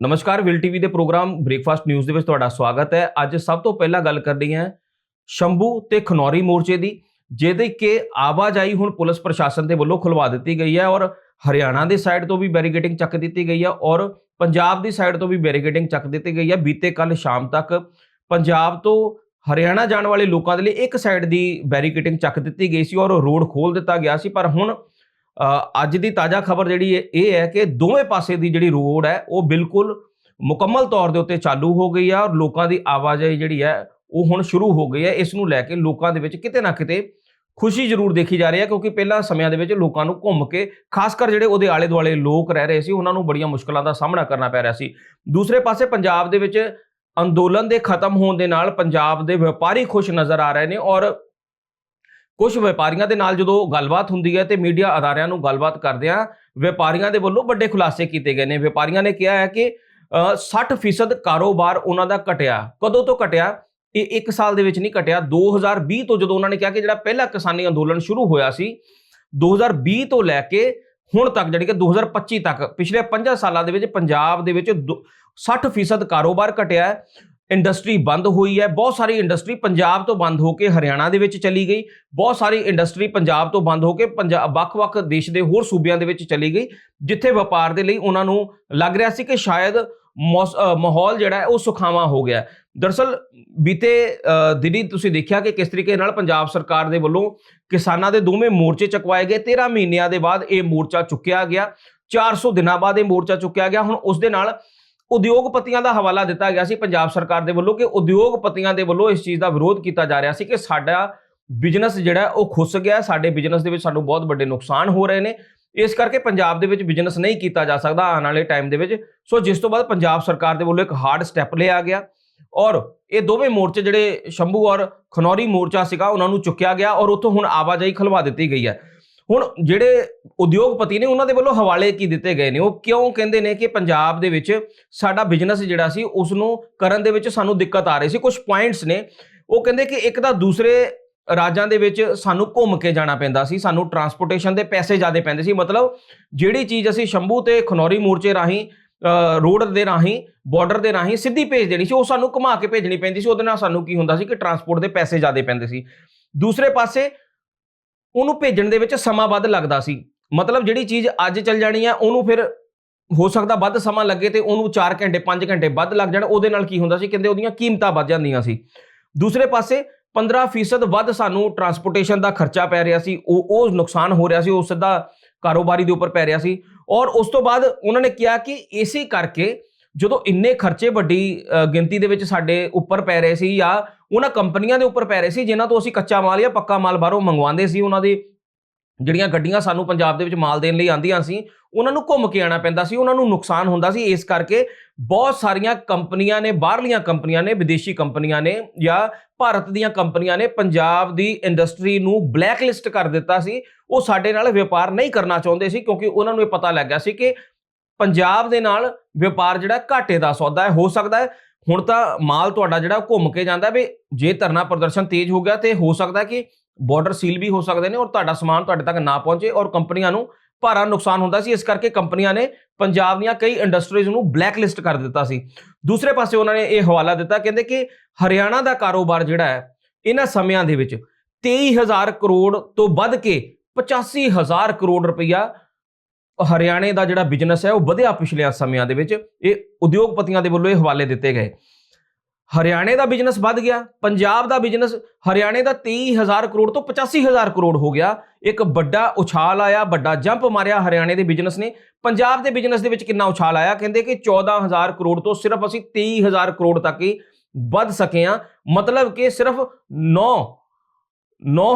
ਨਮਸਕਾਰ, will TV ਦੇ programme breakfast news ਦੇ ਵਿੱਚ ਤੁਹਾਡਾ ਸਵਾਗਤ ਹੈ। ਅੱਜ ਸਭ ਤੋਂ ਪਹਿਲਾਂ ਗੱਲ ਕਰਨੀ ਹੈ ਸ਼ੰਭੂ ਤੇ ਖਨੌਰੀ ਮੋਰਚੇ ਦੀ, ਜਿਹਦੇ ਕਿ ਆਵਾਜਾਈ ਹੁਣ ਪੁਲਿਸ ਪ੍ਰਸ਼ਾਸਨ ਦੇ ਵੱਲੋਂ ਖੁਲਵਾ ਦਿੱਤੀ ਗਈ ਹੈ ਔਰ ਹਰਿਆਣਾ ਦੇ ਸਾਈਡ ਤੋਂ ਵੀ ਬੈਰੀਕੇਡਿੰਗ ਚੱਕ ਦਿੱਤੀ ਗਈ ਹੈ ਔਰ ਪੰਜਾਬ ਦੀ ਸਾਈਡ ਤੋਂ ਵੀ ਬੈਰੀਕੇਡਿੰਗ ਚੱਕ ਦਿੱਤੀ ਗਈ ਹੈ। ਬੀਤੇ ਕੱਲ ਸ਼ਾਮ ਤੱਕ ਪੰਜਾਬ ਤੋਂ ਹਰਿਆਣਾ ਜਾਣ ਵਾਲੇ ਲੋਕਾਂ ਦੇ ਲਈ ਇੱਕ ਸਾਈਡ ਦੀ ਬੈਰੀਕੇਡਿੰਗ ਚੱਕ ਦਿੱਤੀ ਗਈ ਸੀ ਔਰ ਰੋਡ ਖੋਲ ਦਿੱਤਾ ਗਿਆ ਸੀ। ਪਰ ਹੁਣ ਅੱਜ ਦੀ ਤਾਜ਼ਾ ਖਬਰ ਜਿਹੜੀ ਹੈ ਇਹ ਹੈ ਕਿ ਦੋਵੇਂ ਪਾਸੇ ਦੀ ਜਿਹੜੀ ਰੋਡ ਹੈ, ਉਹ ਬਿਲਕੁਲ ਮੁਕੰਮਲ ਤੌਰ ਦੇ ਉੱਤੇ ਚਾਲੂ ਹੋ ਗਈ ਹੈ ਔਰ ਲੋਕਾਂ ਦੀ ਆਵਾਜਾਈ ਜਿਹੜੀ ਹੈ, ਉਹ ਹੁਣ ਸ਼ੁਰੂ ਹੋ ਗਈ ਹੈ। ਇਸ ਨੂੰ ਲੈ ਕੇ ਲੋਕਾਂ ਦੇ ਵਿੱਚ ਕਿਤੇ ਨਾ ਕਿਤੇ ਖੁਸ਼ੀ ਜ਼ਰੂਰ ਦੇਖੀ ਜਾ ਰਹੀ ਹੈ ਕਿਉਂਕਿ ਪਹਿਲਾਂ ਸਮਿਆਂ ਦੇ ਵਿੱਚ ਲੋਕਾਂ ਨੂੰ ਘੁੰਮ ਕੇ, ਖਾਸ ਕਰ ਜਿਹੜੇ ਉਹਦੇ ਆਲੇ ਦੁਆਲੇ ਲੋਕ ਰਹਿ ਰਹੇ ਸੀ, ਉਹਨਾਂ ਨੂੰ ਬੜੀਆਂ ਮੁਸ਼ਕਲਾਂ ਦਾ ਸਾਹਮਣਾ ਕਰਨਾ ਪੈ ਰਿਹਾ ਸੀ। ਦੂਸਰੇ ਪਾਸੇ ਪੰਜਾਬ ਦੇ ਵਿੱਚ ਅੰਦੋਲਨ ਦੇ ਖਤਮ ਹੋਣ ਦੇ ਨਾਲ ਪੰਜਾਬ ਦੇ ਵਪਾਰੀ ਖੁਸ਼ ਨਜ਼ਰ ਆ ਰਹੇ ਨੇ ਔਰ ਕੁਝ ਵਪਾਰੀਆਂ ਦੇ ਨਾਲ ਜਦੋਂ ਗੱਲਬਾਤ ਹੁੰਦੀ ਹੈ ਤੇ ਮੀਡੀਆ ਅਦਾਰਿਆਂ ਨੂੰ ਗੱਲਬਾਤ ਕਰਦਿਆਂ ਵਪਾਰੀਆਂ ਦੇ ਵੱਲੋਂ ਵੱਡੇ ਖੁਲਾਸੇ ਕੀਤੇ ਗਏ ਨੇ। ਵਪਾਰੀਆਂ ਨੇ ਕਿਹਾ ਹੈ ਕਿ ਅ, 60% ਕਾਰੋਬਾਰ ਉਹਨਾਂ ਦਾ ਘਟਿਆ। ਕਦੋਂ ਤੋਂ ਘਟਿਆ? ਇਹ 1 ਸਾਲ ਦੇ ਵਿੱਚ ਨਹੀਂ ਘਟਿਆ। 2020 ਤੋਂ ਜਦੋਂ ਉਹਨਾਂ ਨੇ ਕਿਹਾ ਕਿ ਜਿਹੜਾ ਪਹਿਲਾ ਕਿਸਾਨੀ ਅੰਦੋਲਨ ਸ਼ੁਰੂ ਹੋਇਆ ਸੀ 2020 ਤੋਂ ਲੈ ਕੇ ਹੁਣ ਤੱਕ ਜਿਹੜੀ ਕਿ 2025 ਤੱਕ ਪਿਛਲੇ 5 ਸਾਲਾਂ ਦੇ ਵਿੱਚ ਪੰਜਾਬ ਦੇ ਵਿੱਚ ਦੋ- 60% ਕਾਰੋਬਾਰ ਘਟਿਆ ਹੈ। ਇੰਡਸਟਰੀ ਬੰਦ ਹੋਈ ਹੈ। ਬਹੁਤ ਸਾਰੀ ਇੰਡਸਟਰੀ ਪੰਜਾਬ ਤੋਂ ਬੰਦ ਹੋ ਕੇ ਹਰਿਆਣਾ ਦੇ ਵਿੱਚ ਚਲੀ ਗਈ। ਬਹੁਤ ਸਾਰੀ ਇੰਡਸਟਰੀ ਪੰਜਾਬ ਤੋਂ ਬੰਦ ਹੋ ਕੇ ਪੰਜਾਬ ਵੱਖ-ਵੱਖ ਦੇਸ਼ ਦੇ ਹੋਰ ਸੂਬਿਆਂ ਦੇ ਵਿੱਚ ਚਲੀ ਗਈ, ਜਿੱਥੇ ਵਪਾਰ ਦੇ ਲਈ ਉਹਨਾਂ ਨੂੰ ਲੱਗ ਰਿਹਾ ਸੀ ਕਿ ਸ਼ਾਇਦ ਮੌਸ- ਮਾਹੌਲ ਜਿਹੜਾ ਹੈ ਉਹ ਸੁਖਾਵਾਂ ਹੋ ਗਿਆ। ਹੈ। ਦਰਅਸਲ ਬੀਤੇ ਦਿਨੀ ਤੁਸੀਂ ਦੇਖਿਆ ਕਿ ਕਿਸ ਤਰੀਕੇ ਨਾਲ ਪੰਜਾਬ ਸਰਕਾਰ ਦੇ ਵੱਲੋਂ ਕਿਸਾਨਾਂ ਦੇ ਦੋਵੇਂ ਮੋਰਚੇ ਚੁਕਵਾਏ ਗਏ। 13 ਮਹੀਨਿਆਂ ਦੇ ਬਾਅਦ ਇਹ ਮੋਰਚਾ ਚੁੱਕਿਆ ਗਿਆ। 400 ਦਿਨਾਂ ਬਾਅਦ ਇਹ ਮੋਰਚਾ ਚੁੱਕਿਆ ਗਿਆ। ਹੁਣ ਉਸ ਦੇ ਨਾਲ ਉਦਯੋਗਪਤੀਆਂ ਦਾ ਹਵਾਲਾ ਦਿੱਤਾ ਗਿਆ ਸੀ ਪੰਜਾਬ ਸਰਕਾਰ ਦੇ ਵੱਲੋਂ ਕਿ ਉਦਯੋਗਪਤੀਆਂ ਦੇ ਵੱਲੋਂ ਇਸ ਚੀਜ਼ ਦਾ ਵਿਰੋਧ ਕੀਤਾ ਜਾ ਰਿਹਾ ਸੀ ਕਿ ਸਾਡਾ ਬਿਜ਼ਨਸ ਜਿਹੜਾ ਉਹ ਖੁੱਸ ਗਿਆ ਸਾਡੇ ਬਿਜ਼ਨਸ ਦੇ ਵਿੱਚ ਸਾਨੂੰ ਬਹੁਤ ਵੱਡੇ ਨੁਕਸਾਨ ਹੋ ਰਹੇ ਨੇ। ਇਸ ਕਰਕੇ ਪੰਜਾਬ ਦੇ ਵਿੱਚ ਬਿਜ਼ਨਸ ਨਹੀਂ ਕੀਤਾ ਜਾ ਸਕਦਾ ਆਉਣ ਵਾਲੇ ਟਾਈਮ ਦੇ ਵਿੱਚ। ਸੋ ਜਿਸ ਤੋਂ ਬਾਅਦ ਪੰਜਾਬ ਸਰਕਾਰ ਦੇ ਵੱਲੋਂ ਇੱਕ ਹਾਰਡ ਸਟੈਪ ਲਿਆ ਗਿਆ ਔਰ ਇਹ ਦੋਵੇਂ ਮੋਰਚੇ ਜਿਹੜੇ ਸ਼ੰਭੂ ਔਰ ਖਨੌਰੀ ਮੋਰਚਾ ਸੀਗਾ, ਉਹਨਾਂ ਨੂੰ ਚੁੱਕਿਆ ਗਿਆ ਔਰ ਉੱਥੋਂ ਹੁਣ ਆਵਾਜਾਈ ਖਲਵਾ ਦਿੱਤੀ ਗਈ ਹੈ। ਹੁਣ ਜਿਹੜੇ ਉਦਯੋਗਪਤੀ ਨੇ ਉਹਨਾਂ ਦੇ ਵੱਲੋਂ ਹਵਾਲੇ ਕੀ ਦਿੱਤੇ ਗਏ ਨੇ? ਉਹ ਕਿਉਂ ਕਹਿੰਦੇ ਨੇ ਕਿ ਪੰਜਾਬ ਦੇ ਵਿੱਚ ਸਾਡਾ ਬਿਜ਼ਨਸ ਜਿਹੜਾ ਸੀ ਉਸ ਨੂੰ ਕਰਨ ਦੇ ਵਿੱਚ ਸਾਨੂੰ ਦਿੱਕਤ ਆ ਰਹੀ ਸੀ? ਕੁਝ ਪੁਆਇੰਟਸ ਨੇ। ਉਹ ਕਹਿੰਦੇ ਕਿ ਇੱਕ ਤਾਂ ਦੂਸਰੇ ਰਾਜਾਂ ਦੇ ਵਿੱਚ ਸਾਨੂੰ ਘੁੰਮ ਕੇ ਜਾਣਾ ਪੈਂਦਾ ਸੀ, ਸਾਨੂੰ ਟਰਾਂਸਪੋਰਟੇਸ਼ਨ ਦੇ ਪੈਸੇ ਜ਼ਿਆਦਾ ਪੈਂਦੇ ਸੀ। ਮਤਲਬ ਜਿਹੜੀ ਚੀਜ਼ ਅਸੀਂ ਸ਼ੰਭੂ ਤੇ ਖਨੌਰੀ ਮੋਰਚੇ ਰਾਹੀਂ ਰੋਡ ਦੇ ਰਾਹੀਂ ਬਾਰਡਰ ਦੇ ਰਾਹੀਂ ਸਿੱਧੀ ਭੇਜ ਦੇਣੀ ਸੀ, ਉਹ ਸਾਨੂੰ ਘੁਮਾ ਕੇ ਭੇਜਣੀ ਪੈਂਦੀ ਸੀ। ਉਹਦੇ ਨਾਲ ਸਾਨੂੰ ਕੀ ਹੁੰਦਾ ਸੀ ਕਿ ਟਰਾਂਸਪੋਰਟ ਦੇ ਪੈਸੇ ਜ਼ਿਆਦਾ ਪੈਂਦੇ ਸੀ। ਦੂਸਰੇ ਪਾਸੇ ਉਹਨੂੰ ਭੇਜਣ ਦੇ ਵਿੱਚ ਸਮਾਂ ਵੱਧ ਲੱਗਦਾ ਸੀ। ਮਤਲਬ ਜਿਹੜੀ ਚੀਜ਼ ਅੱਜ ਚੱਲ ਜਾਣੀ ਆ, ਉਹਨੂੰ ਫਿਰ ਹੋ ਸਕਦਾ ਵੱਧ ਸਮਾਂ ਲੱਗੇ ਤੇ ਉਹਨੂੰ 4 ਘੰਟੇ 5 ਘੰਟੇ ਵੱਧ ਲੱਗ ਜਾਣ, ਉਹਦੇ ਨਾਲ ਕੀ ਹੁੰਦਾ ਸੀ? ਕਹਿੰਦੇ ਉਹਦੀਆਂ ਕੀਮਤਾਂ ਵੱਧ ਜਾਂਦੀਆਂ ਸੀ। ਦੂਸਰੇ ਪਾਸੇ 15% ਵੱਧ ਸਾਨੂੰ ਟਰਾਂਸਪੋਰਟੇਸ਼ਨ ਦਾ ਖਰਚਾ ਪੈ ਰਿਹਾ ਸੀ, ਉਹ ਉਹ ਨੁਕਸਾਨ ਹੋ ਰਿਹਾ ਸੀ, ਉਹ ਸਿੱਧਾ ਕਾਰੋਬਾਰੀ ਦੇ ਉੱਪਰ ਪੈ ਰਿਹਾ ਸੀ। ਔਰ ਉਸ ਤੋਂ ਬਾਅਦ ਉਹਨਾਂ ਨੇ ਕਿਹਾ ਕਿ ਇਸੇ ਕਰਕੇ ਜਦੋਂ ਇੰਨੇ ਖਰਚੇ ਵੱਡੀ ਗਿਣਤੀ ਦੇ ਵਿੱਚ ਸਾਡੇ ਉੱਪਰ ਪੈ ਰਹੇ ਸੀ ਜਾਂ ਉਹਨਾਂ ਕੰਪਨੀਆਂ ਦੇ ਉੱਪਰ ਪੈ ਰਹੇ ਸੀ, ਜਿਨ੍ਹਾਂ ਤੋਂ ਅਸੀਂ ਕੱਚਾ ਮਾਲ ਜਾਂ ਪੱਕਾ ਮਾਲ ਬਾਹਰੋਂ ਮੰਗਵਾਉਂਦੇ ਸੀ, ਉਹਨਾਂ ਦੇ ਜਿਹੜੀਆਂ ਗੱਡੀਆਂ ਸਾਨੂੰ ਪੰਜਾਬ ਦੇ ਵਿੱਚ ਮਾਲ ਦੇਣ ਲਈ ਆਂਦੀਆਂ ਸੀ, ਉਹਨਾਂ ਨੂੰ ਘੁੰਮ ਕੇ ਆਣਾ ਪੈਂਦਾ ਸੀ, ਉਹਨਾਂ ਨੂੰ ਨੁਕਸਾਨ ਹੁੰਦਾ ਸੀ, ਇਸ ਕਰਕੇ ਬਹੁਤ ਸਾਰੀਆਂ ਕੰਪਨੀਆਂ ਨੇ, ਬਾਹਰਲੀਆਂ ਕੰਪਨੀਆਂ ਨੇ, ਵਿਦੇਸ਼ੀ ਕੰਪਨੀਆਂ ਨੇ ਜਾਂ ਭਾਰਤ ਦੀਆਂ ਕੰਪਨੀਆਂ ਨੇ ਪੰਜਾਬ ਦੀ ਇੰਡਸਟਰੀ ਨੂੰ ਬਲੈਕ ਲਿਸਟ ਕਰ ਦਿੱਤਾ ਸੀ, ਉਹ ਸਾਡੇ ਨਾਲ ਵਪਾਰ ਨਹੀਂ ਕਰਨਾ ਚਾਹੁੰਦੇ ਸੀ, ਕਿਉਂਕਿ ਉਹਨਾਂ ਨੂੰ ਇਹ ਪਤਾ ਲੱਗ ਗਿਆ ਸੀ ਕਿ ਪੰਜਾਬ ਦੇ ਨਾਲ ਵਪਾਰ ਜਿਹੜਾ ਘਾਟੇ ਦਾ ਸੌਦਾ ਹੈ, ਹੋ ਸਕਦਾ ਹੈ। ਹੁਣ ਤਾਂ ਮਾਲ ਤੁਹਾਡਾ ਜਿਹੜਾ ਉਹ ਘੁੰਮ ਕੇ ਜਾਂਦਾ ਵੀ ਜੇ ਧਰਨਾ ਪ੍ਰਦਰਸ਼ਨ ਤੇਜ਼ ਹੋ ਗਿਆ ਤੇ ਹੋ ਸਕਦਾ ਕਿ ਬਾਰਡਰ ਸੀਲ ਵੀ ਹੋ ਸਕਦੇ ਨੇ ਔਰ ਤੁਹਾਡਾ ਸਮਾਨ ਤੁਹਾਡੇ ਤੱਕ ਨਾ ਪਹੁੰਚੇ ਔਰ ਕੰਪਨੀਆਂ ਨੂੰ ਭਾਰਾ ਨੁਕਸਾਨ ਹੁੰਦਾ ਸੀ। ਇਸ ਕਰਕੇ ਕੰਪਨੀਆਂ ਨੇ ਪੰਜਾਬ ਦੀਆਂ ਕਈ ਇੰਡਸਟਰੀਜ਼ ਨੂੰ ਬਲੈਕ ਲਿਸਟ ਕਰ ਦਿੱਤਾ ਸੀ। ਦੂਸਰੇ ਪਾਸੇ ਉਹਨਾਂ ਨੇ ਇਹ ਹਵਾਲਾ ਦਿੱਤਾ, ਕਹਿੰਦੇ ਕਿ ਹਰਿਆਣਾ ਦਾ ਕਾਰੋਬਾਰ ਜਿਹੜਾ ਹੈ, ਇਹਨਾਂ ਸਮਿਆਂ ਦੇ ਵਿੱਚ 23000 ਕਰੋੜ ਤੋਂ ਵੱਧ ਕੇ 85000 ਕਰੋੜ ਰੁਪਈਆ ਹਰਿਆਣੇ ਦਾ ਜਿਹੜਾ ਬਿਜ਼ਨਸ ਹੈ ਉਹ ਵਧਿਆ ਪਿਛਲੇ ਸਮਿਆਂ ਦੇ ਵਿੱਚ। ਇਹ ਉਦਯੋਗਪਤੀਆਂ ਦੇ ਵੱਲੋਂ ਇਹ ਹਵਾਲੇ ਦਿੱਤੇ ਗਏ। ਹਰਿਆਣੇ ਦਾ ਬਿਜ਼ਨਸ ਵੱਧ ਗਿਆ, ਪੰਜਾਬ ਦਾ ਬਿਜ਼ਨਸ ਹਰਿਆਣੇ ਦਾ 23000 ਕਰੋੜ ਤੋਂ 85000 ਕਰੋੜ ਹੋ ਗਿਆ। ਇੱਕ ਵੱਡਾ ਉਛਾਲ ਆਇਆ, ਵੱਡਾ ਜੰਪ ਮਾਰਿਆ ਹਰਿਆਣੇ ਦੇ ਬਿਜ਼ਨਸ ਨੇ। ਪੰਜਾਬ ਦੇ ਬਿਜ਼ਨਸ ਦੇ ਵਿੱਚ ਕਿੰਨਾ ਉਛਾਲ ਆਇਆ? ਕਹਿੰਦੇ ਕਿ 14000 ਕਰੋੜ ਤੋਂ ਸਿਰਫ ਅਸੀਂ 23000 ਕਰੋੜ ਤੱਕ ਹੀ ਵੱਧ ਸਕੇ ਹਾਂ। ਮਤਲਬ ਕਿ ਸਿਰਫ 9 9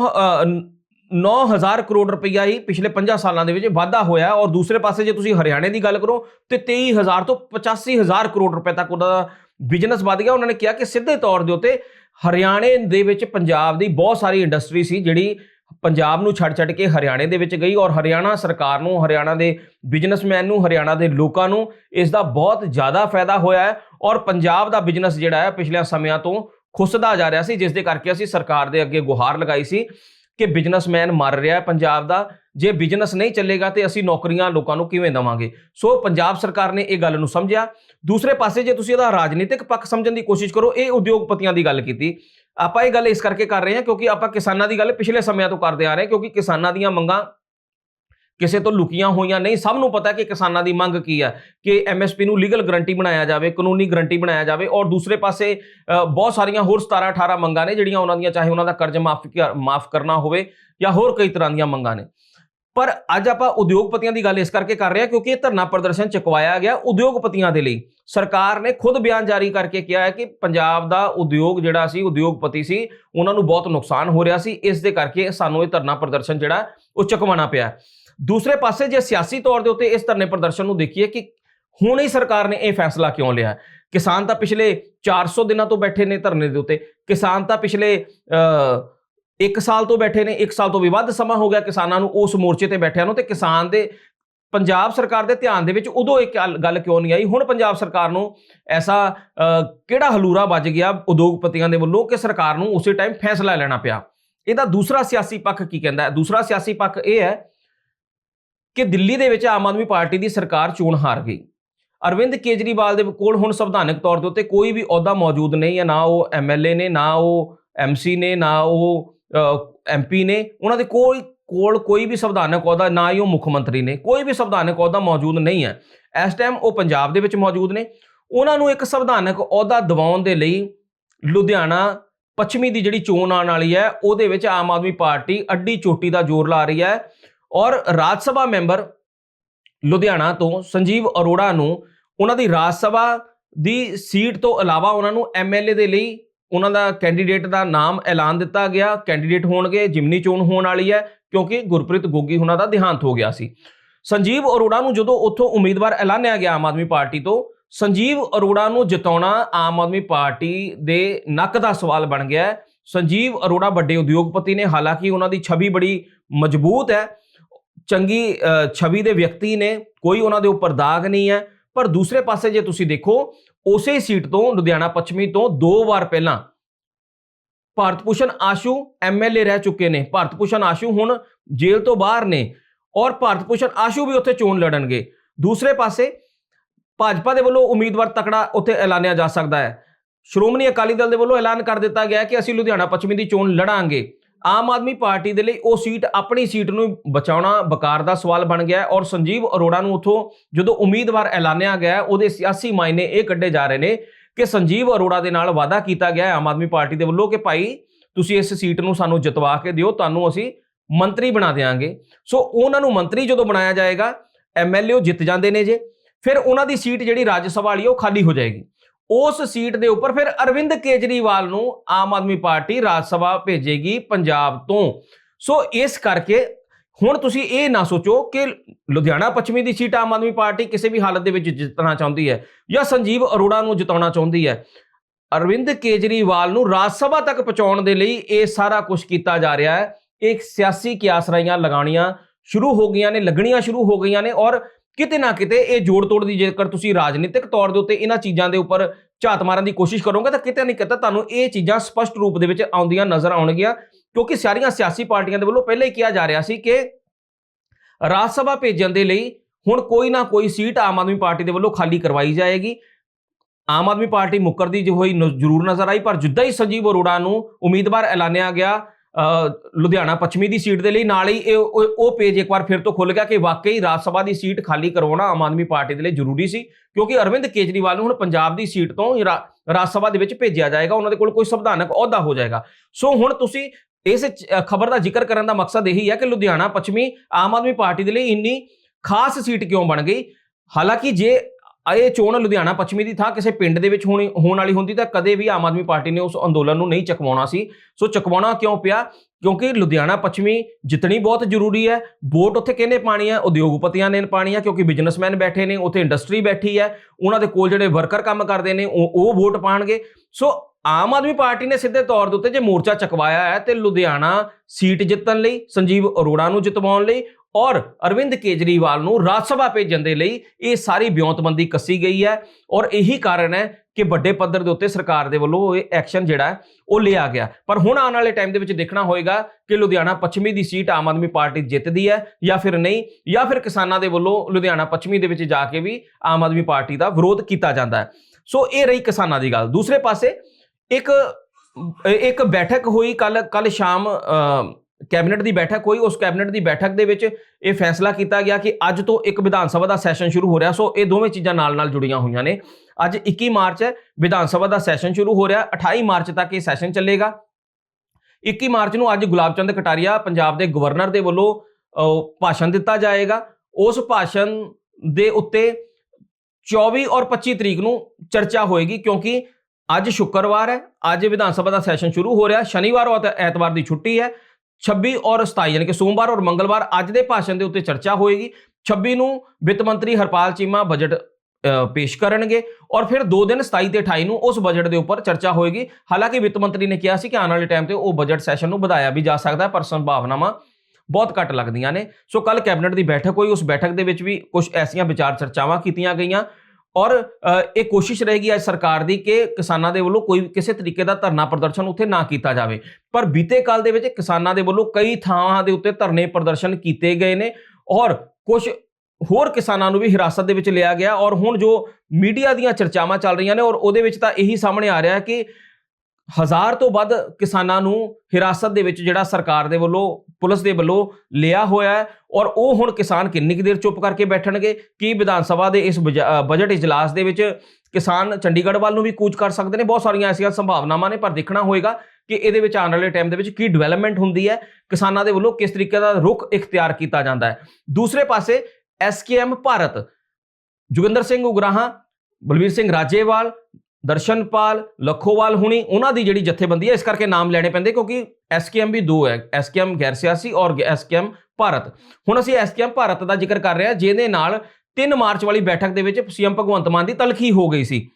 9000 ਕਰੋੜ ਰੁਪਈਆ ਹੀ ਪਿਛਲੇ 50 ਸਾਲਾਂ ਦੇ ਵਿੱਚ ਵਾਧਾ ਹੋਇਆ ਔਰ ਦੂਸਰੇ ਪਾਸੇ ਜੇ ਤੁਸੀਂ ਹਰਿਆਣੇ ਦੀ ਗੱਲ ਕਰੋ, ਤੇ 23000 ਤੋਂ 85000 ਕਰੋੜ ਰੁਪਏ ਤੱਕ ਉਹਦਾ ਬਿਜ਼ਨਸ ਵਧ ਗਿਆ। ਉਹਨਾਂ ਨੇ ਕਿਹਾ ਕਿ ਸਿੱਧੇ ਤੌਰ ਦੇ ਉੱਤੇ ਹਰਿਆਣੇ ਦੇ ਵਿੱਚ ਪੰਜਾਬ ਦੀ ਬਹੁਤ ਸਾਰੀ ਇੰਡਸਟਰੀ ਸੀ, ਜਿਹੜੀ ਪੰਜਾਬ ਨੂੰ ਛੱਡ ਛੱਡ ਕੇ ਹਰਿਆਣੇ ਦੇ ਵਿੱਚ ਗਈ। ਔਰ ਹਰਿਆਣਾ ਸਰਕਾਰ ਨੂੰ, ਹਰਿਆਣਾ ਦੇ ਬਿਜ਼ਨਸਮੈਨ ਨੂੰ, ਹਰਿਆਣਾ ਦੇ ਲੋਕਾਂ ਨੂੰ ਇਸ ਦਾ ਬਹੁਤ ਜ਼ਿਆਦਾ ਫਾਇਦਾ ਹੋਇਆ ਹੈ। ਔਰ ਪੰਜਾਬ ਦਾ ਬਿਜ਼ਨਸ ਜਿਹੜਾ ਹੈ ਪਿਛਲੇ ਸਮਿਆਂ ਤੋਂ ਖੁੱਸਦਾ ਜਾ ਰਿਹਾ ਸੀ, ਜਿਸ ਦੇ ਕਰਕੇ ਅਸੀਂ ਸਰਕਾਰ ਦੇ ਅੱਗੇ ਗੁਹਾਰ ਲਗਾਈ ਸੀ। ਕਿ ਬਿਜ਼ਨਸਮੈਨ ਮਰ ਰਿਹਾ ਪੰਜਾਬ ਦਾ, ਜੇ ਬਿਜ਼ਨਸ ਨਹੀਂ ਚੱਲੇਗਾ ਤੇ ਅਸੀਂ ਨੌਕਰੀਆਂ ਲੋਕਾਂ ਨੂੰ ਕਿਵੇਂ ਦਵਾਂਗੇ? ਸੋ ਪੰਜਾਬ ਸਰਕਾਰ ਨੇ ਇਹ ਗੱਲ ਨੂੰ ਸਮਝਿਆ। ਦੂਸਰੇ ਪਾਸੇ ਜੇ ਤੁਸੀਂ ਇਹਦਾ ਰਾਜਨੀਤਿਕ ਪੱਖ ਸਮਝਣ ਦੀ ਕੋਸ਼ਿਸ਼ ਕਰੋ, ਇਹ ਉਦਯੋਗਪਤੀਆਂ ਦੀ ਗੱਲ ਕੀਤੀ। ਆਪਾਂ ਇਹ ਗੱਲ ਇਸ ਕਰਕੇ ਕਰ ਰਹੇ ਹਾਂ ਕਿਉਂਕਿ ਆਪਾਂ ਕਿਸਾਨਾਂ ਦੀ ਗੱਲ ਪਿਛਲੇ ਸਮਿਆਂ ਤੋਂ ਕਰਦੇ ਆ ਰਹੇ ਹਾਂ, ਕਿਉਂਕਿ ਕਿਸਾਨਾਂ ਦੀਆਂ ਮੰਗਾਂ ਕਿਸੇ ਤੋਂ ਲੁਕੀਆਂ ਹੋਈਆਂ ਨਹੀਂ, ਸਭ ਨੂੰ ਪਤਾ ਕਿ ਕਿਸਾਨਾਂ ਦੀ ਮੰਗ ਕੀ ਹੈ, ਕਿ ਐਮਐਸਪੀ ਨੂੰ ਲੀਗਲ ਗਰੰਟੀ ਬਣਾਇਆ ਜਾਵੇ, ਕਾਨੂੰਨੀ ਗਰੰਟੀ ਬਣਾਇਆ ਜਾਵੇ ਔਰ ਦੂਸਰੇ ਪਾਸੇ ਬਹੁਤ ਸਾਰੀਆਂ ਹੋਰ 17 18 ਮੰਗਾਂ ਨੇ ਜਿਹੜੀਆਂ ਉਹਨਾਂ ਦੀਆਂ, ਚਾਹੇ ਉਹਨਾਂ ਦਾ ਕਰਜ਼ ਮਾਫ ਮਾਫ ਕਰਨਾ ਹੋਵੇ ਜਾਂ ਹੋਰ ਕਈ ਤਰ੍ਹਾਂ ਦੀਆਂ ਮੰਗਾਂ ਨੇ। ਪਰ ਅੱਜ ਆਪਾਂ ਉਦਯੋਗਪਤੀਆਂ ਦੀ ਗੱਲ ਇਸ ਕਰਕੇ ਕਰ ਰਹੇ ਹਾਂ ਕਿਉਂਕਿ ਇਹ ਧਰਨਾ ਪ੍ਰਦਰਸ਼ਨ ਚੁਕਵਾਇਆ ਗਿਆ ਉਦਯੋਗਪਤੀਆਂ ਦੇ ਲਈ। ਸਰਕਾਰ ਨੇ ਖੁਦ ਬਿਆਨ ਜਾਰੀ ਕਰਕੇ ਕਿਹਾ ਹੈ ਕਿ ਪੰਜਾਬ ਦਾ ਉਦਯੋਗ ਜਿਹੜਾ ਸੀ, ਉਦਯੋਗਪਤੀ ਸੀ, ਉਹਨਾਂ ਨੂੰ ਬਹੁਤ ਨੁਕਸਾਨ ਹੋ ਰਿਹਾ ਸੀ, ਇਸ ਦੇ ਕਰਕੇ ਸਾਨੂੰ ਇਹ ਧਰਨਾ ਪ੍ਰਦਰਸ਼ਨ ਜਿਹੜਾ ਉਹ ਚੁਕਵਾਉਣਾ ਪਿਆ ਦੂਸਰੇ ਪਾਸੇ ਜੇ ਸਿਆਸੀ ਤੌਰ ਦੇ ਉੱਤੇ ਇਸ ਧਰਨੇ ਪ੍ਰਦਰਸ਼ਨ ਨੂੰ ਦੇਖੀਏ ਕਿ ਹੁਣ ਹੀ ਸਰਕਾਰ ਨੇ ਇਹ ਫੈਸਲਾ ਕਿਉਂ ਲਿਆ? ਕਿਸਾਨ ਤਾਂ ਪਿਛਲੇ 400 ਦਿਨਾਂ ਤੋਂ ਬੈਠੇ ਨੇ ਧਰਨੇ ਦੇ ਉੱਤੇ। ਕਿਸਾਨ ਤਾਂ ਪਿਛਲੇ ਅ, ਇੱਕ ਸਾਲ ਤੋਂ ਬੈਠੇ ਨੇ ਇੱਕ ਸਾਲ ਤੋਂ ਵੀ ਵੱਧ ਸਮਾਂ ਹੋ ਗਿਆ ਕਿਸਾਨਾਂ ਨੂੰ ਉਸ ਮੋਰਚੇ ਤੇ ਬੈਠਿਆਂ ਨੂੰ ਤੇ ਕਿਸਾਨ ਦੇ ਪੰਜਾਬ ਸਰਕਾਰ ਦੇ ਧਿਆਨ ਦੇ ਵਿੱਚ ਉਦੋਂ ਇੱਕ ਗੱਲ- ਗੱਲ ਕਿਉਂ ਨਹੀਂ ਆਈ? ਹੁਣ ਪੰਜਾਬ ਸਰਕਾਰ ਨੂੰ ਐਸਾ ਅ, ਕਿਹੜਾ ਹਲੂਰਾ ਵੱਜ ਗਿਆ ਉਦਯੋਗਪਤੀਆਂ ਦੇ ਵੱਲੋਂ ਕਿ ਸਰਕਾਰ ਨੂੰ ਉਸੇ ਟਾਈਮ ਫੈਸਲਾ ਲੈਣਾ ਪਿਆ? ਇਹਦਾ ਦੂਸਰਾ ਸਿਆਸੀ ਪੱਖ ਕੀ ਕਹਿੰਦਾ? ਹੈ ਦੂਸਰਾ ਸਿਆਸੀ ਪੱਖ ਇਹ ਹੈ ਕਿ ਦਿੱਲੀ ਦੇ ਵਿੱਚ ਆਮ ਆਦਮੀ ਪਾਰਟੀ ਦੀ ਸਰਕਾਰ ਚੋਣ ਹਾਰ ਗਈ। ਅਰਵਿੰਦ ਕੇਜਰੀਵਾਲ ਦੇ ਕੋਲ ਹੁਣ ਸੰਵਿਧਾਨਕ ਤੌਰ ਦੇ ਉੱਤੇ ਕੋਈ ਵੀ ਅਹੁਦਾ ਮੌਜੂਦ ਨਹੀਂ ਹੈ, ਨਾ ਉਹ ਐਮਐਲਏ ਨੇ, ਨਾ ਉਹ ਐਮਸੀ ਨੇ, ਨਾ ਉਹ ਐਮਪੀ ਨੇ। ਉਹਨਾਂ ਦੇ ਕੋਈ ਕੋਲ ਕੋਈ ਵੀ ਸੰਵਿਧਾਨਕ ਅਹੁਦਾ, ਨਾ ਹੀ ਉਹ ਮੁੱਖ ਮੰਤਰੀ ਨੇ। ਕੋਈ ਵੀ ਸੰਵਿਧਾਨਕ ਅਹੁਦਾ ਮੌਜੂਦ ਨਹੀਂ ਹੈ। ਇਸ ਟਾਈਮ ਉਹ ਪੰਜਾਬ ਦੇ ਵਿੱਚ ਮੌਜੂਦ ਨੇ। ਉਹਨਾਂ ਨੂੰ ਇੱਕ ਸੰਵਿਧਾਨਕ ਅਹੁਦਾ ਦਿਵਾਉਣ ਦੇ ਲਈ ਲੁਧਿਆਣਾ ਪੱਛਮੀ ਦੀ ਜਿਹੜੀ ਚੋਣ ਆਉਣ ਵਾਲੀ ਹੈ, ਉਹਦੇ ਵਿੱਚ ਆਮ ਆਦਮੀ ਪਾਰਟੀ ਅੱਡੀ ਚੋਟੀ ਦਾ ਜ਼ੋਰ ਲਾ ਰਹੀ ਹੈ। ਔਰ ਰਾਜ ਸਭਾ ਮੈਂਬਰ ਲੁਧਿਆਣਾ ਤੋਂ ਸੰਜੀਵ ਅਰੋੜਾ ਨੂੰ ਉਹਨਾਂ ਦੀ ਰਾਜ ਸਭਾ ਦੀ ਸੀਟ ਤੋਂ ਇਲਾਵਾ ਉਹਨਾਂ ਨੂੰ ਐਮਐਲਏ ਦੇ ਲਈ ਉਹਨਾਂ ਦਾ ਕੈਂਡੀਡੇਟ ਦਾ ਨਾਮ ਐਲਾਨ ਦਿੱਤਾ ਗਿਆ। ਕੈਂਡੀਡੇਟ ਹੋਣਗੇ, ਜਿਮਨੀ ਚੋਣ ਹੋਣ ਵਾਲੀ ਹੈ, ਕਿਉਂਕਿ ਗੁਰਪ੍ਰੀਤ ਗੋਗੀ ਉਹਨਾਂ ਦਾ ਦੇਹਾਂਤ ਹੋ ਗਿਆ ਸੀ। ਸੰਜੀਵ ਅਰੋੜਾ ਨੂੰ ਜਦੋਂ ਉੱਥੋਂ ਉਮੀਦਵਾਰ ਐਲਾਨਿਆ ਗਿਆ ਆਮ ਆਦਮੀ ਪਾਰਟੀ ਤੋਂ, ਸੰਜੀਵ ਅਰੋੜਾ ਨੂੰ ਜਿਤਾਉਣਾ ਆਮ ਆਦਮੀ ਪਾਰਟੀ ਦੇ ਨੱਕ ਦਾ ਸਵਾਲ ਬਣ ਗਿਆ ਸੰਜੀਵ ਅਰੋੜਾ ਵੱਡੇ ਉਦਯੋਗਪਤੀ ਨੇ, ਹਾਲਾਂਕਿ ਉਹਨਾਂ ਦੀ ਛਵੀ ਬੜੀ ਮਜ਼ਬੂਤ ਹੈ ਚੰਗੀ ਅ, ਛਵੀ ਦੇ ਵਿਅਕਤੀ ਨੇ ਕੋਈ ਉਹਨਾਂ ਦੇ ਉੱਪਰ ਦਾਗ ਨਹੀਂ ਹੈ ਪਰ ਦੂਸਰੇ ਪਾਸੇ ਜੇ ਤੁਸੀਂ ਦੇਖੋ ਉਸੇ ਸੀਟ ਤੋਂ ਲੁਧਿਆਣਾ ਪੱਛਮੀ ਤੋਂ ਦੋ ਵਾਰ ਪਹਿਲਾਂ ਭਾਰਤ ਭੂਸ਼ਣ ਆਸ਼ੂ ਐਮਐਲਏ ਰਹਿ ਚੁੱਕੇ ਨੇ। ਭਾਰਤ ਭੂਸ਼ਣ ਆਸ਼ੂ ਹੁਣ ਜੇਲ੍ਹ ਤੋਂ ਬਾਹਰ ਨੇ ਔਰ ਭਾਰਤ ਭੂਸ਼ਣ ਆਸ਼ੂ ਵੀ ਉੱਥੇ ਚੋਣ ਲੜਨਗੇ। ਦੂਸਰੇ ਪਾਸੇ ਭਾਜਪਾ ਦੇ ਵੱਲੋਂ ਉਮੀਦਵਾਰ ਤਕੜਾ ਉੱਥੇ ਐਲਾਨਿਆ ਜਾ ਸਕਦਾ ਹੈ। ਸ਼੍ਰੋਮਣੀ ਅਕਾਲੀ ਦਲ ਦੇ ਵੱਲੋਂ ਐਲਾਨ ਕਰ ਦਿੱਤਾ ਗਿਆ ਕਿ ਅਸੀਂ ਲੁਧਿਆਣਾ ਪੱਛਮੀ ਦੀ ਚੋਣ ਲੜਾਂਗੇ। ਆਮ ਆਦਮੀ ਪਾਰਟੀ ਦੇ ਲਈ ਉਹ ਸੀਟ, ਆਪਣੀ ਸੀਟ ਨੂੰ ਬਚਾਉਣਾ ਬਕਾਰ ਦਾ ਸਵਾਲ ਬਣ ਗਿਆ ਔਰ ਸੰਜੀਵ ਅਰੋੜਾ ਨੂੰ ਉਥੋਂ ਜਦੋਂ ਉਮੀਦਵਾਰ ਐਲਾਨਿਆ ਗਿਆ ਉਹਦੇ ਸਿਆਸੀ ਮਾਇਨੇ ਇਹ ਕੱਢੇ ਜਾ ਰਹੇ ਨੇ ਕਿ ਸੰਜੀਵ ਅਰੋੜਾ ਦੇ ਨਾਲ ਵਾਅਦਾ ਕੀਤਾ ਗਿਆ ਆਮ ਆਦਮੀ ਪਾਰਟੀ ਦੇ ਵੱਲੋਂ ਕਿ ਭਾਈ ਤੁਸੀਂ ਇਸ ਸੀਟ ਨੂੰ ਸਾਨੂੰ ਜਿਤਵਾ ਕੇ ਦਿਓ, ਤੁਹਾਨੂੰ ਅਸੀਂ ਮੰਤਰੀ ਬਣਾ ਦੇਵਾਂਗੇ ਸੋ ਉਹਨਾਂ ਨੂੰ ਮੰਤਰੀ ਜਦੋਂ ਬਣਾਇਆ ਜਾਏਗਾ ਐਮਐਲਏ ਜਿੱਤ ਜਾਂਦੇ ਨੇ ਜੇ। ਫਿਰ ਉਹਨਾਂ ਦੀ ਸੀਟ ਜਿਹੜੀ ਰਾਜ ਸਭਾ ਵਾਲੀ ਉਹ ਖਾਲੀ ਹੋ ਜਾਏਗੀ। ਉਸ ਸੀਟ ਦੇ ਉੱਪਰ ਫਿਰ ਅਰਵਿੰਦ ਕੇਜਰੀਵਾਲ ਨੂੰ ਆਮ ਆਦਮੀ ਪਾਰਟੀ ਰਾਜ ਸਭਾ ਭੇਜੇਗੀ ਪੰਜਾਬ ਤੋਂ। ਸੋ ਇਸ ਕਰਕੇ ਹੁਣ ਤੁਸੀਂ ਇਹ ਨਾ ਸੋਚੋ ਕਿ ਲੁਧਿਆਣਾ ਪੱਛਮੀ ਦੀ ਸੀਟ ਆਮ ਆਦਮੀ ਪਾਰਟੀ ਕਿਸੇ ਵੀ ਹਾਲਤ ਦੇ ਵਿੱਚ ਜਿੱਤਣਾ ਚਾਹੁੰਦੀ ਹੈ ਜਾਂ ਸੰਜੀਵ ਅਰੋੜਾ ਨੂੰ ਜਿਤਾਉਣਾ ਚਾਹੁੰਦੀ ਹੈ। ਅਰਵਿੰਦ ਕੇਜਰੀਵਾਲ ਨੂੰ ਰਾਜ ਸਭਾ ਤੱਕ ਪਹੁੰਚਾਉਣ ਦੇ ਲਈ ਇਹ ਸਾਰਾ ਕੁਝ ਕੀਤਾ ਜਾ ਰਿਹਾ ਹੈ। ਇਹ ਸਿਆਸੀ ਕਿਆਸਰਾਈਆਂ ਲਗਾਉਣੀਆਂ ਸ਼ੁਰੂ ਹੋ ਗਈਆਂ ਨੇ, ਲੱਗਣੀਆਂ ਸ਼ੁਰੂ ਹੋ ਗਈਆਂ ਨੇ ਔਰ ਕਿਤੇ ਨਾ ਕਿਤੇ ਇਹ ਜੋੜ ਤੋੜ ਦੀ ਜੇਕਰ ਤੁਸੀਂ ਰਾਜਨੀਤਿਕ ਤੌਰ ਦੇ ਉੱਤੇ ਇਹਨਾਂ ਚੀਜ਼ਾਂ ਦੇ ਉੱਪਰ ਝਾਤ ਮਾਰਨ ਦੀ ਕੋਸ਼ਿਸ਼ ਕਰੋਗੇ ਤਾਂ ਕਿਤੇ ਨਹੀਂ ਕਿਤੇ ਤੁਹਾਨੂੰ ਇਹ ਚੀਜ਼ਾਂ ਸਪਸ਼ਟ ਰੂਪ ਦੇ ਵਿੱਚ ਆਉਂਦੀਆਂ ਨਜ਼ਰ ਆਉਣਗੀਆਂ। ਕਿਉਂਕਿ ਸਾਰੀਆਂ ਸਿਆਸੀ ਪਾਰਟੀਆਂ ਦੇ ਵੱਲੋਂ ਪਹਿਲਾਂ ਹੀ ਕਿਹਾ ਜਾ ਰਿਹਾ ਸੀ ਕਿ ਰਾਜ ਸਭਾ ਭੇਜਣ ਦੇ ਲਈ ਹੁਣ ਕੋਈ ਨਾ ਕੋਈ ਸੀਟ ਆਮ ਆਦਮੀ ਪਾਰਟੀ ਦੇ ਵੱਲੋਂ ਖਾਲੀ ਕਰਵਾਈ ਜਾਏਗੀ। ਆਮ ਆਦਮੀ ਪਾਰਟੀ ਮੁੱਕਰਦੀ ਜੋ ਹੋਈ ਜ਼ਰੂਰ ਨਜ਼ਰ ਆਈ, ਪਰ ਜਿੱਦਾਂ ਹੀ ਸੰਜੀਵ ਅਰੋੜਾ ਨੂੰ ਉਮੀਦਵਾਰ ਐਲਾਨਿਆ ਗਿਆ ਲੁਧਿਆਣਾ ਪੱਛਮੀ ਦੀ ਸੀਟ ਦੇ ਲਈ, ਨਾਲ ਹੀ ਇਹ ਉਹ ਪੇਜ ਇੱਕ ਵਾਰ ਫਿਰ ਤੋਂ ਖੁੱਲ ਗਿਆ ਕਿ ਵਾਕਈ ਰਾਜ ਸਭਾ ਦੀ ਸੀਟ ਖਾਲੀ ਕਰਵਾਉਣਾ ਆਮ ਆਦਮੀ ਪਾਰਟੀ ਦੇ ਲਈ ਜ਼ਰੂਰੀ ਸੀ, ਕਿਉਂਕਿ ਅਰਵਿੰਦ ਕੇਜਰੀਵਾਲ ਨੂੰ ਹੁਣ ਪੰਜਾਬ ਦੀ ਸੀਟ ਤੋਂ ਰਾ- ਰਾਜ ਸਭਾ ਦੇ ਵਿੱਚ ਭੇਜਿਆ ਜਾਏਗਾ, ਉਹਨਾਂ ਦੇ ਕੋਲ ਕੋਈ ਸੰਵਿਧਾਨਕ ਅਹੁਦਾ ਹੋ ਜਾਏਗਾ। ਸੋ ਹੁਣ ਤੁਸੀਂ ਇਸ ਖਬਰ ਦਾ ਜ਼ਿਕਰ ਕਰਨ ਦਾ ਮਕਸਦ ਇਹੀ ਹੈ ਕਿ ਲੁਧਿਆਣਾ ਪੱਛਮੀ ਆਮ ਆਦਮੀ ਪਾਰਟੀ ਦੇ ਲਈ ਇੰਨੀ ਖਾਸ ਸੀਟ ਕਿਉਂ ਬਣ ਗਈ? ਹਾਲਾਂਕਿ ਜੇ ਇਹ ਚੋਣ ਲੁਧਿਆਣਾ ਪੱਛਮੀ ਦੀ ਥਾਂ ਕਿਸੇ ਪਿੰਡ ਦੇ ਵਿੱਚ ਹੋਣੀ ਹੋਣ ਵਾਲੀ ਹੁੰਦੀ ਤਾਂ ਕਦੇ ਵੀ ਆਮ ਆਦਮੀ ਪਾਰਟੀ ਨੇ ਉਸ ਅੰਦੋਲਨ ਨੂੰ ਨਹੀਂ ਚਕਵਾਉਣਾ ਸੀ। ਸੋ ਚਕਵਾਉਣਾ ਕਿਉਂ ਪਿਆ? ਕਿਉਂਕਿ ਲੁਧਿਆਣਾ ਪੱਛਮੀ ਜਿੱਤਣੀ ਬਹੁਤ ਜ਼ਰੂਰੀ ਹੈ। ਵੋਟ ਉੱਥੇ ਕਿਹਨੇ ਪਾਣੀ ਹੈ? ਉਦਯੋਗਪਤੀਆਂ ਨੇ ਪਾਣੀ ਹੈ ਕਿਉਂਕਿ ਬਿਜ਼ਨਸਮੈਨ ਬੈਠੇ ਨੇ, ਉੱਥੇ ਇੰਡਸਟਰੀ ਬੈਠੀ ਹੈ। ਉਹਨਾਂ ਦੇ ਕੋਲ ਜਿਹੜੇ ਵਰਕਰ ਕੰਮ ਕਰਦੇ ਨੇ, ਉਹ ਉਹ ਵੋਟ ਪਾਣਗੇ। ਸੋ ਆਮ ਆਦਮੀ ਪਾਰਟੀ ਨੇ ਸਿੱਧੇ ਤੌਰ ਦੇ ਉੱਤੇ ਜੇ ਮੋਰਚਾ ਚਕਵਾਇਆ ਹੈ ਤੇ ਲੁਧਿਆਣਾ ਸੀਟ ਜਿੱਤਣ ਲਈ, ਸੰਜੀਵ ਅਰੋੜਾ ਨੂੰ ਜਿਤਵਾਉਣ ਲਈ ਔਰ ਅਰਵਿੰਦ ਕੇਜਰੀਵਾਲ ਨੂੰ ਰਾਜ ਸਭਾ ਭੇਜਣ ਦੇ ਲਈ ਇਹ ਸਾਰੀ ਬਿਉਂਤਬੰਦੀ ਕੱਸੀ ਗਈ ਹੈ ਔਰ ਇਹੀ ਕਾਰਨ ਹੈ ਕਿ ਵੱਡੇ ਪੱਧਰ ਦੇ ਉੱਤੇ ਸਰਕਾਰ ਦੇ ਵੱਲੋਂ ਇਹ ਐਕਸ਼ਨ ਜਿਹੜਾ ਉਹ ਲਿਆ ਗਿਆ। ਪਰ ਹੁਣ ਆਉਣ ਵਾਲੇ ਟਾਈਮ ਦੇ ਵਿੱਚ ਦੇਖਣਾ ਹੋਏਗਾ ਕਿ ਲੁਧਿਆਣਾ ਪੱਛਮੀ ਦੀ ਸੀਟ ਆਮ ਆਦਮੀ ਪਾਰਟੀ ਜਿੱਤਦੀ ਹੈ ਜਾਂ ਫਿਰ ਨਹੀਂ, ਜਾਂ ਫਿਰ ਕਿਸਾਨਾਂ ਦੇ ਵੱਲੋਂ ਲੁਧਿਆਣਾ ਪੱਛਮੀ ਦੇ ਵਿੱਚ ਜਾ ਕੇ ਵੀ ਆਮ ਆਦਮੀ ਪਾਰਟੀ ਦਾ ਵਿਰੋਧ ਕੀਤਾ ਜਾਂਦਾ ਹੈ। ਸੋ ਇਹ ਰਹੀ ਕਿਸਾਨਾਂ ਦੀ ਗੱਲ। ਦੂਸਰੇ ਪਾਸੇ ਇੱਕ ਇੱਕ ਬੈਠਕ ਹੋਈ ਕੱਲ ਕੱਲ ਸ਼ਾਮ ਕੈਬਨਿਟ ਦੀ ਬੈਠਕ ਹੋਈ, ਉਸ ਕੈਬਨਿਟ ਦੀ ਬੈਠਕ ਦੇ ਵਿੱਚ ਇਹ ਫੈਸਲਾ ਕੀਤਾ ਗਿਆ ਕਿ ਅੱਜ ਤੋਂ ਇੱਕ ਵਿਧਾਨ ਸਭਾ ਦਾ ਸੈਸ਼ਨ ਸ਼ੁਰੂ ਹੋ ਰਿਹਾ, ਸੋ ਇਹ ਦੋਵੇਂ ਚੀਜ਼ਾਂ ਨਾਲ-ਨਾਲ ਜੁੜੀਆਂ ਹੋਈਆਂ ਨੇ। ਅੱਜ 21 ਮਾਰਚ ਹੈ ਵਿਧਾਨ ਸਭਾ ਦਾ ਸੈਸ਼ਨ ਸ਼ੁਰੂ ਹੋ ਰਿਹਾ 28 ਮਾਰਚ ਤੱਕ ਇਹ ਸੈਸ਼ਨ ਚੱਲੇਗਾ। 21 ਮਾਰਚ ਨੂੰ ਅੱਜ ਗੁਲਾਬ ਚੰਦ ਕਟਾਰੀਆ ਪੰਜਾਬ ਦੇ ਗਵਰਨਰ ਦੇ ਵੱਲੋਂ ਭਾਸ਼ਣ ਦਿੱਤਾ ਜਾਏਗਾ। ਉਸ ਭਾਸ਼ਣ ਦੇ ਉੱਤੇ 24 ਔਰ 25 ਤਰੀਕ ਨੂੰ ਚਰਚਾ ਹੋਏਗੀ, ਕਿਉਂਕਿ ਅੱਜ ਸ਼ੁੱਕਰਵਾਰ ਹੈ, ਅੱਜ ਵਿਧਾਨ ਸਭਾ ਦਾ ਸੈਸ਼ਨ ਸ਼ੁਰੂ ਹੋ ਰਿਹਾ, ਸ਼ਨੀਵਾਰ ਔਰ ਐਤਵਾਰ ਦੀ ਛੁੱਟੀ ਹੈ। 26 ਔਰ 27 ਯਾਨੀ ਕਿ ਸੋਮਵਾਰ ਔਰ ਮੰਗਲਵਾਰ ਅੱਜ ਦੇ ਭਾਸ਼ਣ ਦੇ ਉੱਤੇ ਚਰਚਾ ਹੋਏਗੀ। 26 ਨੂੰ ਵਿੱਤ ਮੰਤਰੀ ਹਰਪਾਲ ਚੀਮਾ ਬਜਟ ਪੇਸ਼ ਕਰਨਗੇ ਔਰ ਫਿਰ 2 ਦਿਨ 27 ਤੇ 28 ਨੂੰ ਉਸ ਬਜਟ ਦੇ ਉੱਪਰ ਚਰਚਾ ਹੋਏਗੀ। ਹਾਲਾਂਕਿ ਵਿੱਤ ਮੰਤਰੀ ਨੇ ਕਿਹਾ ਸੀ ਕਿ ਆਉਣ ਵਾਲੇ ਟਾਈਮ ਤੇ ਉਹ ਬਜਟ ਸੈਸ਼ਨ ਨੂੰ ਵਧਾਇਆ ਵੀ ਜਾ ਸਕਦਾ ਪਰ ਸੰਭਾਵਨਾਵਾਂ ਬਹੁਤ ਘੱਟ ਲੱਗਦੀਆਂ ਨੇ। ਸੋ ਕੱਲ ਕੈਬਨਿਟ ਦੀ ਬੈਠਕ ਹੋਈ, ਉਸ ਬੈਠਕ ਦੇ ਵਿੱਚ ਵੀ ਕੁਝ ਐਸੀਆਂ ਵਿਚਾਰ ਚਰਚਾਵਾਂ ਕੀਤੀਆਂ ਗਈਆਂ। ਔਰ ਇਹ ਕੋਸ਼ਿਸ਼ ਰਹੇਗੀ ਅੱਜ ਸਰਕਾਰ ਦੀ ਕਿ ਕਿਸਾਨਾਂ ਦੇ ਵੱਲੋਂ ਕੋਈ ਕਿਸੇ ਤਰੀਕੇ ਦਾ ਧਰਨਾ ਪ੍ਰਦਰਸ਼ਨ ਉੱਥੇ ਨਾ ਕੀਤਾ ਜਾਵੇ। ਪਰ ਬੀਤੇ ਕਾਲ ਦੇ ਵਿੱਚ ਕਿਸਾਨਾਂ ਦੇ ਵੱਲੋਂ ਕਈ ਥਾਵਾਂ ਦੇ ਉੱਤੇ ਧਰਨੇ ਪ੍ਰਦਰਸ਼ਨ ਕੀਤੇ ਗਏ ਨੇ ਔਰ ਕੁਝ ਹੋਰ ਕਿਸਾਨਾਂ ਨੂੰ ਵੀ ਹਿਰਾਸਤ ਦੇ ਵਿੱਚ ਲਿਆ ਗਿਆ ਔਰ ਹੁਣ ਜੋ ਮੀਡੀਆ ਦੀਆਂ ਚਰਚਾਵਾਂ ਚੱਲ ਰਹੀਆਂ ਨੇ ਔਰ ਉਹਦੇ ਵਿੱਚ ਤਾਂ ਇਹੀ ਸਾਹਮਣੇ ਆ ਰਿਹਾ ਕਿ ਹਜ਼ਾਰ ਤੋਂ ਵੱਧ ਕਿਸਾਨਾਂ ਨੂੰ ਹਿਰਾਸਤ ਦੇ ਵਿੱਚ ਜਿਹੜਾ ਸਰਕਾਰ ਦੇ ਵੱਲੋਂ, ਪੁਲਿਸ ਦੇ ਵੱਲੋਂ ਲਿਆ ਹੋਇਆ ਹੈ ਔਰ ਉਹ ਹੁਣ ਕਿਸਾਨ ਕਿੰਨੀ ਕੁ ਦੇਰ ਚੁੱਪ ਕਰਕੇ ਬੈਠਣਗੇ? ਕੀ ਵਿਧਾਨ ਸਭਾ ਦੇ ਇਸ ਬਜ- ਬਜਟ ਇਜਲਾਸ ਦੇ ਵਿੱਚ ਕਿਸਾਨ ਚੰਡੀਗੜ੍ਹ ਵੱਲ ਨੂੰ ਵੀ ਕੂਚ ਕਰ ਸਕਦੇ ਨੇ? ਬਹੁਤ ਸਾਰੀਆਂ ਐਸੀਆਂ ਸੰਭਾਵਨਾਵਾਂ ਨੇ, ਪਰ ਦੇਖਣਾ ਹੋਏਗਾ ਕਿ ਇਹਦੇ ਵਿੱਚ ਆਉਣ ਵਾਲੇ ਟਾਈਮ ਦੇ ਵਿੱਚ ਕੀ ਡਿਵੈਲਪਮੈਂਟ ਹੁੰਦੀ ਹੈ, ਕਿਸਾਨਾਂ ਦੇ ਵੱਲੋਂ ਕਿਸ ਤਰੀਕੇ ਦਾ ਰੁਖ ਇਖਤਿਆਰ ਕੀਤਾ ਜਾਂਦਾ ਹੈ। ਦੂਸਰੇ ਪਾਸੇ ਐਸਕੇਐਮ ਭਾਰਤ, ਜੋਗਿੰਦਰ ਸਿੰਘ ਉਗਰਾਹਾਂ, ਬਲਵੀਰ ਸਿੰਘ ਰਾਜੇਵਾਲ ਦਰਸ਼ਨਪਾਲ ਲੱਖੋਵਾਲ ਹੁਣੀ ਉਹਨਾਂ ਦੀ ਜਿਹੜੀ ਜਥੇਬੰਦੀ ਹੈ, ਇਸ ਕਰਕੇ ਨਾਮ ਲੈਣੇ ਪੈਂਦੇ ਕਿਉਂਕਿ ਐਸਕੇਐਮ ਵੀ ਦੋ ਹੈ, ਐਸਕੇਐਮ ਗੈਰ ਸਿਆਸੀ ਔਰ ਐਸਕੇਐਮ ਭਾਰਤ। ਹੁਣ ਅਸੀਂ ਐਸਕੇਐਮ ਭਾਰਤ ਦਾ ਜ਼ਿਕਰ ਕਰ ਰਹੇ ਹਾਂ, ਜਿਹਦੇ ਨਾਲ 3 ਮਾਰਚ ਵਾਲੀ ਬੈਠਕ ਦੇ ਵਿੱਚ ਸੀਐਮ ਭਗਵੰਤ ਮਾਨ ਦੀ ਤਲਖੀ ਹੋ ਗਈ ਸੀ।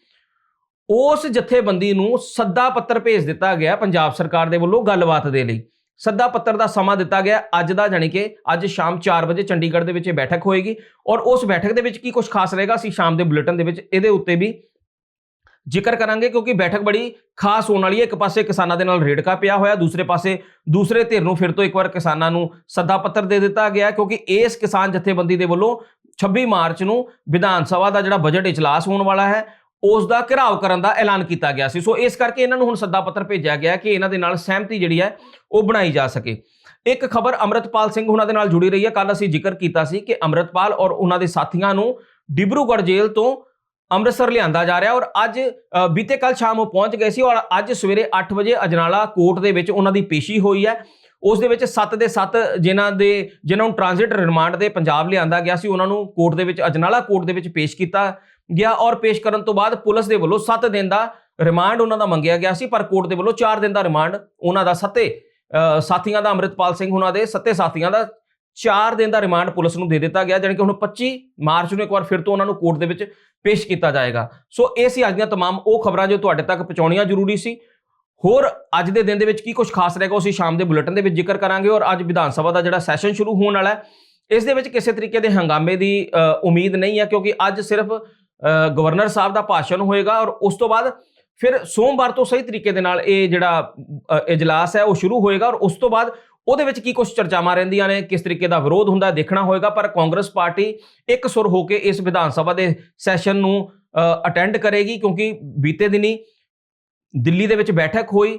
ਉਸ ਜਥੇਬੰਦੀ ਨੂੰ ਸੱਦਾ ਪੱਤਰ ਭੇਜ ਦਿੱਤਾ ਗਿਆ ਪੰਜਾਬ ਸਰਕਾਰ ਦੇ ਵੱਲੋਂ ਗੱਲਬਾਤ ਦੇ ਲਈ। ਸੱਦਾ ਪੱਤਰ ਦਾ ਸਮਾਂ ਦਿੱਤਾ ਗਿਆ ਅੱਜ ਦਾ, ਜਾਣੀ ਕਿ ਅੱਜ ਸ਼ਾਮ 4 ਵਜੇ ਚੰਡੀਗੜ੍ਹ ਦੇ ਵਿੱਚ ਇਹ ਬੈਠਕ ਹੋਏਗੀ। ਔਰ ਉਸ ਬੈਠਕ ਦੇ ਵਿੱਚ ਕੀ ਕੁਝ ਖਾਸ ਰਹੇਗਾ? ਅਸੀਂ ਸ਼ਾਮ ਦੇ ਬੁਲੇਟਿਨ ਦੇ ਵਿੱਚ ਇਹਦੇ ਉੱਤੇ ਵੀ ਜ਼ਿਕਰ ਕਰਾਂਗੇ ਕਿਉਂਕਿ ਬੈਠਕ ਬੜੀ ਖਾਸ ਹੋਣ ਵਾਲੀ ਹੈ। ਇੱਕ ਪਾਸੇ ਕਿਸਾਨਾਂ ਦੇ ਨਾਲ ਰੇੜਕਾ ਪਿਆ ਹੋਇਆ, ਦੂਸਰੇ ਪਾਸੇ, ਦੂਸਰੇ ਧਿਰ ਨੂੰ ਫਿਰ ਤੋਂ ਇੱਕ ਵਾਰ ਕਿਸਾਨਾਂ ਨੂੰ ਸੱਦਾ ਪੱਤਰ ਦੇ ਦਿੱਤਾ ਗਿਆ ਕਿਉਂਕਿ ਇਸ ਕਿਸਾਨ ਜਥੇਬੰਦੀ ਦੇ ਵੱਲੋਂ 26 ਮਾਰਚ ਨੂੰ ਵਿਧਾਨ ਸਭਾ ਦਾ ਜਿਹੜਾ ਬਜਟ ਇਜਲਾਸ ਹੋਣ ਵਾਲਾ ਹੈ, ਉਸ ਦਾ ਘਿਰਾਵ ਕਰਨ ਦਾ ਐਲਾਨ ਕੀਤਾ ਗਿਆ ਸੀ। ਸੋ ਇਸ ਕਰਕੇ ਇਹਨਾਂ ਨੂੰ ਹੁਣ ਸੱਦਾ ਪੱਤਰ ਭੇਜਿਆ ਗਿਆ ਕਿ ਇਹਨਾਂ ਦੇ ਨਾਲ ਸਹਿਮਤੀ ਜਿਹੜੀ ਹੈ, ਉਹ ਬਣਾਈ ਜਾ ਸਕੇ। ਇੱਕ ਖਬਰ ਅਮਰਤਪਾਲ ਸਿੰਘ ਉਹਨਾਂ ਦੇ ਨਾਲ ਜੁੜੀ ਰਹੀ ਹੈ। ਕੱਲ ਅਸੀਂ ਜ਼ਿਕਰ ਕੀਤਾ ਸੀ ਕਿ ਅਮਰਤਪਾਲ ਔਰ ਉਹਨਾਂ ਦੇ ਸਾਥੀਆਂ ਨੂੰ ਡਿਬਰੂਗੜ੍ਹ ਜੇਲ੍ਹ ਤੋਂ ਅੰਮ੍ਰਿਤਸਰ ਲਿਆਂਦਾ ਜਾ ਰਿਹਾ ਔਰ ਅੱਜ ਬੀਤੇ ਕੱਲ ਸ਼ਾਮ ਉਹ ਪਹੁੰਚ ਗਏ ਸੀ ਔਰ ਅੱਜ ਸਵੇਰੇ 8 ਵਜੇ ਅਜਨਾਲਾ ਕੋਰਟ ਦੇ ਵਿੱਚ ਉਹਨਾਂ ਦੀ ਪੇਸ਼ੀ ਹੋਈ ਹੈ। ਉਸ ਦੇ ਵਿੱਚ 7 ਦੇ 7 ਜਿਨ੍ਹਾਂ ਦੇ, ਜਿਨ੍ਹਾਂ ਨੂੰ ਟ੍ਰਾਂਜ਼ਿਟ ਰਿਮਾਂਡ ਦੇ ਪੰਜਾਬ ਲਿਆਂਦਾ ਗਿਆ ਸੀ, ਉਹਨਾਂ ਨੂੰ ਕੋਰਟ ਦੇ ਵਿੱਚ, ਅਜਨਾਲਾ ਕੋਰਟ ਦੇ ਵਿੱਚ ਪੇਸ਼ ਕੀਤਾ ਗਿਆ ਔਰ ਪੇਸ਼ ਕਰਨ ਤੋਂ ਬਾਅਦ ਪੁਲਿਸ ਦੇ ਵੱਲੋਂ 7 ਦਿਨ ਦਾ ਰਿਮਾਂਡ ਉਹਨਾਂ ਦਾ ਮੰਗਿਆ ਗਿਆ ਸੀ, ਪਰ ਕੋਰਟ ਦੇ ਵੱਲੋਂ 4 ਦਿਨ ਦਾ ਰਿਮਾਂਡ ਉਹਨਾਂ ਦਾ ਸੱਤੇ ਸਾਥੀਆਂ ਦਾ ਅੰਮ੍ਰਿਤਪਾਲ ਸਿੰਘ ਉਹਨਾਂ ਦੇ, ਸੱਤੇ ਸਾਥੀਆਂ ਦਾ 4 ਦਿਨ ਦਾ ਰਿਮਾਂਡ ਪੁਲਿਸ ਨੂੰ ਦੇ ਦਿੱਤਾ ਗਿਆ, ਜਾਣੀ ਕਿ ਹੁਣ 25 ਮਾਰਚ ਨੂੰ ਇੱਕ ਵਾਰ ਫਿਰ ਤੋਂ ਉਹਨਾਂ ਨੂੰ ਕੋਰਟ ਦੇ ਵਿੱਚ ਪੇਸ਼ ਕੀਤਾ ਜਾਏਗਾ ਸੋ ਇਹ ਸੀ ਅੱਜ ਦੀਆਂ तमाम ਉਹ ਖਬਰਾਂ ਜੋ ਤੁਹਾਡੇ ਤੱਕ ਪਹੁੰਚਾਉਣੀਆਂ ਜ਼ਰੂਰੀ ਸੀ ਹੋਰ ਅੱਜ ਦੇ ਦਿਨ ਦੇ ਵਿੱਚ ਕੀ ਕੁਝ ਖਾਸ ਰਹੇਗਾ ਉਹ ਅਸੀਂ ਸ਼ਾਮ ਦੇ ਬੁਲੇਟਿਨ ਦੇ ਵਿੱਚ ਜ਼ਿਕਰ ਕਰਾਂਗੇ ਔਰ ਅੱਜ ਵਿਧਾਨ ਸਭਾ ਦਾ ਜਿਹੜਾ ਸੈਸ਼ਨ ਸ਼ੁਰੂ ਹੋਣ ਵਾਲਾ ਹੈ ਇਸ ਦੇ ਵਿੱਚ ਕਿਸੇ ਤਰੀਕੇ ਦੇ ਹੰਗਾਮੇ ਦੀ ਅ, ਉਮੀਦ ਨਹੀਂ ਹੈ ਕਿਉਂਕਿ ਅੱਜ ਸਿਰਫ ਅ, ਗਵਰਨਰ ਸਾਹਿਬ ਦਾ ਭਾਸ਼ਣ ਹੋਏਗਾ ਔਰ ਉਸ ਤੋਂ ਬਾਅਦ ਫਿਰ ਸੋਮਵਾਰ ਤੋਂ ਸਹੀ ਤਰੀਕੇ ਦੇ ਨਾਲ ਇਹ ਜਿਹੜਾ ਅ, ਇਜਲਾਸ ਹੈ ਉਹ ਸ਼ੁਰੂ ਹੋਏਗਾ ਔਰ ਉਸ ਤੋਂ ਬਾਅਦ ਉਹਦੇ ਵਿੱਚ ਕੀ ਕੁਝ ਚਰਚਾਵਾਂ ਰਹਿੰਦੀਆਂ ਨੇ, ਕਿਸ ਤਰੀਕੇ ਦਾ ਵਿਰੋਧ ਹੁੰਦਾ ਦੇਖਣਾ ਹੋਏਗਾ, ਪਰ ਕਾਂਗਰਸ ਪਾਰਟੀ ਇੱਕ ਸੁਰ ਹੋ ਕੇ ਇਸ ਵਿਧਾਨ ਸਭਾ ਦੇ ਸੈਸ਼ਨ ਨੂੰ ਅਟੈਂਡ ਕਰੇਗੀ, ਕਿਉਂਕਿ ਬੀਤੇ ਦਿਨੀ ਦਿੱਲੀ ਦੇ ਵਿੱਚ ਬੈਠਕ ਹੋਈ।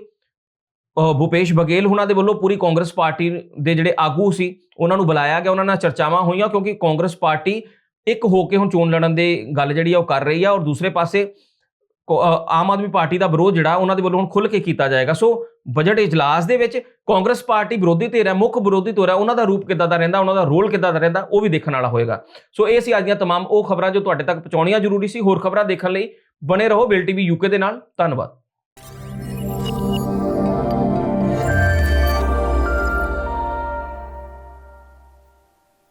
ਭੂਪੇਸ਼ ਭੁਪੇਸ਼ ਬਘੇਲ ਉਹਨਾਂ ਦੇ ਵੱਲੋਂ ਪੂਰੀ ਕਾਂਗਰਸ ਪਾਰਟੀ ਦੇ ਜਿਹੜੇ ਆਗੂ ਸੀ, ਉਹਨਾਂ ਨੂੰ ਬੁਲਾਇਆ ਗਿਆ, ਉਹਨਾਂ ਨਾਲ ਚਰਚਾਵਾਂ ਹੋਈਆਂ, ਕਿਉਂਕਿ ਕਾਂਗਰਸ ਪਾਰਟੀ ਇੱਕ ਹੋ ਕੇ ਹੁਣ ਚੋਣ ਲੜਨ ਦੇ ਗੱਲ ਜਿਹੜੀ ਆ ਉਹ ਕਰ ਰਹੀ ਆ, ਔਰ ਦੂਸਰੇ ਪਾਸੇ ਆਮ ਆਦਮੀ ਪਾਰਟੀ ਦਾ ਵਿਰੋਧ ਜਿਹੜਾ ਉਹਨਾਂ ਦੇ ਵੱਲੋਂ ਹੁਣ ਖੁੱਲ ਕੇ ਕੀਤਾ ਜਾਏਗਾ ਸੋ ਬਜਟ ਇਜਲਾਸ ਦੇ ਵਿੱਚ ਕਾਂਗਰਸ ਪਾਰਟੀ ਵਿਰੋਧੀ ਧਿਰ ਹੈ ਮੁੱਖ ਵਿਰੋਧੀ ਧਿਰ ਹੈ ਉਹਨਾਂ ਦਾ ਰੂਪ ਕਿੱਦਾਂ ਦਾ ਰਹਿੰਦਾ ਉਹਨਾਂ ਦਾ ਰੋਲ ਕਿੱਦਾਂ ਦਾ ਰਹਿੰਦਾ ਉਹ ਵੀ ਦੇਖਣ ਵਾਲਾ ਹੋਏਗਾ ਸੋ ਇਹ ਸੀ ਅੱਜ ਦੀਆਂ तमाम ਉਹ ਖਬਰਾਂ ਜੋ ਤੁਹਾਡੇ ਤੱਕ ਪਹੁੰਚਾਉਣੀਆਂ ਜ਼ਰੂਰੀ ਸੀ ਹੋਰ ਖਬਰਾਂ ਦੇਖਣ ਲਈ ਬਣੇ ਰਹੋ ਬਿਲ ਟੀਵੀ ਯੂਕੇ ਦੇ ਨਾਲ ਧੰਨਵਾਦ